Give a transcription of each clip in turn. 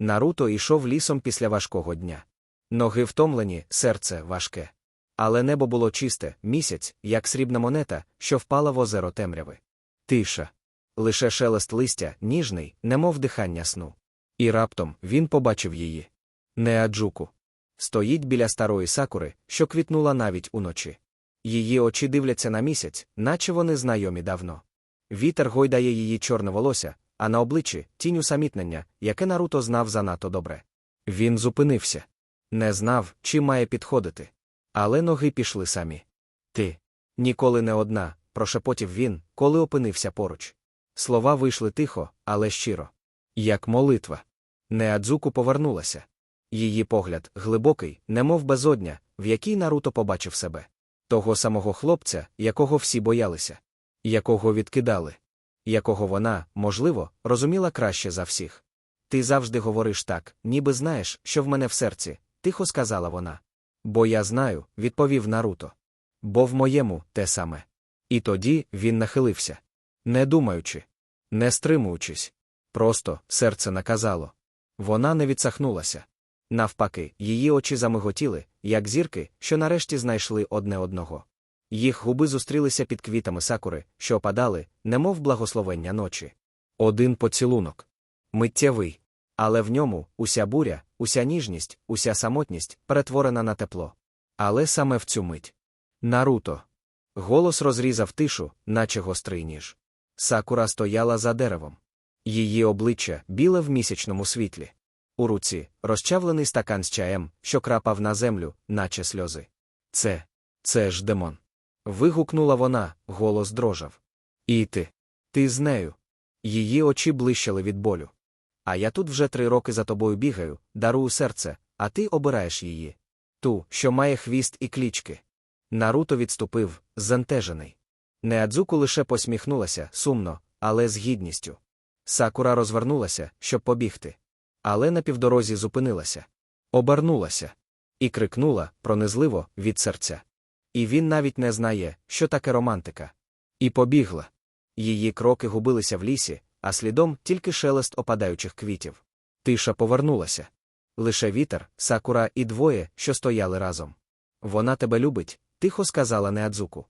Наруто йшов лісом після важкого дня. Ноги втомлені, серце важке. Але небо було чисте, місяць, як срібна монета, що впала в озеро темряви. Тиша. Лише шелест листя, ніжний, немов дихання сну. І раптом він побачив її. Неаджуку. Стоїть біля старої сакури, що квітнула навіть уночі. Її очі дивляться на місяць, наче вони знайомі давно. Вітер гойдає її чорне волосся, а на обличчі тінь усамітнення, яке Наруто знав занадто добре. Він зупинився. Не знав, чим має підходити. Але ноги пішли самі. Ти ніколи не одна, прошепотів він, коли опинився поруч. Слова вийшли тихо, але щиро. Як молитва. Неадзуку повернулася. Її погляд глибокий, немов безодня, в якій Наруто побачив себе. Того самого хлопця, якого всі боялися, якого відкидали, якого вона, можливо, розуміла краще за всіх. Ти завжди говориш так, ніби знаєш, що в мене в серці, тихо сказала вона. Бо я знаю, відповів Наруто. Бо в моєму те саме. І тоді він нахилився. Не думаючи, не стримуючись. Просто серце наказало. Вона не відсахнулася. Навпаки, її очі замиготіли, як зірки, що нарешті знайшли одне одного. Їх губи зустрілися під квітами сакури, що опадали, немов благословення ночі. Один поцілунок. Миттєвий. Але в ньому уся буря, уся ніжність, уся самотність перетворена на тепло. Але саме в цю мить. Наруто. Голос розрізав тишу, наче гострий ніж. Сакура стояла за деревом. Її обличчя біле в місячному світлі. У руці розчавлений стакан з чаєм, що крапав на землю, наче сльози. Це, це ж демон. Вигукнула вона, голос дрожав. І ти. Ти з нею. Її очі блищали від болю. А я тут вже три роки за тобою бігаю, дарую серце, а ти обираєш її. Ту, що має хвіст і клічки. Наруто відступив, зентежений. Неадзуку лише посміхнулася сумно, але з гідністю. Сакура розвернулася, щоб побігти. Але на півдорозі зупинилася. Обернулася. І крикнула, пронизливо, від серця. І він навіть не знає, що таке романтика. І побігла. Її кроки губилися в лісі, а слідом тільки шелест опадаючих квітів. Тиша повернулася. Лише вітер, сакура і двоє, що стояли разом. Вона тебе любить, тихо сказала Неадзуку.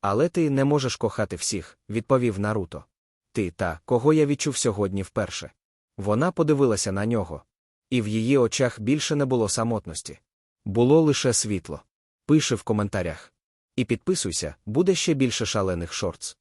Але ти не можеш кохати всіх, відповів Наруто. Ти та, кого я відчув сьогодні вперше. Вона подивилася на нього. І в її очах більше не було самотності. Було лише світло. Пиши в коментарях. І підписуйся, буде ще більше шалених шортс.